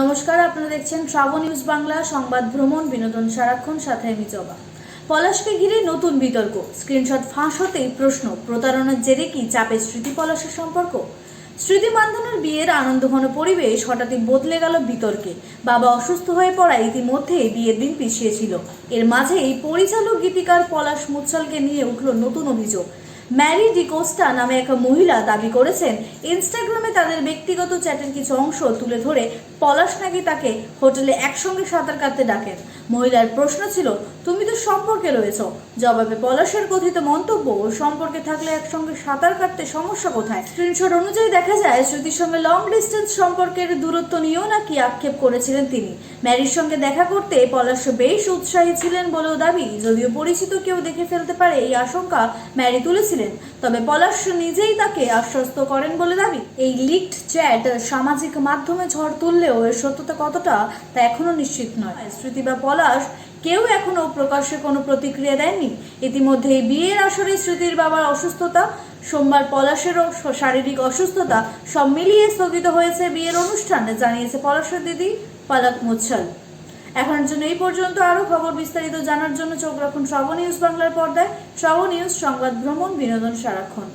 নমস্কার, আপনারা দেখছেন শ্রাবণ নিউজ বাংলা, সংবাদ ভ্রমণ, বিনোদন সারাক্ষণ, সাথে আমি জবা। পলাশকে ঘিরে নতুন বিতর্ক। স্ক্রিনশট ফাঁস হতেই প্রশ্ন, প্রতারণার জেরে কি চাপে স্মৃতি পলাশের সম্পর্ক? স্মৃতি মান্ধানের বিয়ের আনন্দঘন পরিবেশ হঠাৎই বদলে গেল বিতর্কে। বাবা অসুস্থ হয়ে পড়ায় ইতিমধ্যেই বিয়ের দিন পিছিয়ে ছিল। এর মাঝেই পরিচালক গীতিকার পলাশ মুচ্ছলকে নিয়ে উঠল নতুন অভিযোগ। ম্যারি ডিকোস্টা নামে এক মহিলা দাবি করেছেন, ইনস্টাগ্রামে তাদের ব্যক্তিগত চ্যাটের কিছু অংশ তুলে ধরে পলাশ নাকি তাকে হোটেলে একসঙ্গে সাঁতার কাটতে ডাকেন। মহিলার প্রশ্ন ছিল, তুমি তো সম্পর্কে রয়েছ। জবাবে পলাশের কথিত মন্তব্য ও সম্পর্কে থাকলে একসঙ্গে সাঁতার কাটতে সমস্যা কোথায়? স্ক্রিনশট অনুযায়ী দেখা যায়, শ্রুতির সঙ্গে লং ডিস্টেন্স সম্পর্কের দূরত্ব নিয়েও নাকি আক্ষেপ করেছিলেন তিনি। ম্যারির সঙ্গে দেখা করতে পলাশ বেশ উৎসাহী ছিলেন বলেও দাবি, যদিও পরিচিত কেউ দেখে ফেলতে পারে এই আশঙ্কা ম্যারি তুলেছিলেন। তবে পলাশ নিজেই তাকে আশ্বস্ত করেন বলে দাবি। এই লিকড চ্যাট সামাজিক মাধ্যমে ঝড় তুললেও এর সত্যতা কতটা তা এখনও নিশ্চিত নয়। স্মৃতি বা পলাশ কেউ এখনও প্রকাশ্যে কোনো প্রতিক্রিয়া দেয়নি ইতিমধ্যে বিয়ের আসরে স্মৃতির বাবার অসুস্থতা, সোমবার পলাশেরও শারীরিক অসুস্থতা সব মিলিয়ে স্থগিত হয়েছে বিয়ের অনুষ্ঠান, জানিয়েছে পলাশের দিদি পালাক মুচ্ছল। এখনের জন্য এই পর্যন্ত আরও খবর বিস্তারিত জানার জন্য চোখ রাখুন শ্রবণ নিউজ বাংলার পর্দায়। শ্রবণ নিউজ, সংবাদ, ভ্রমণ, বিনোদন, সারাক্ষণ।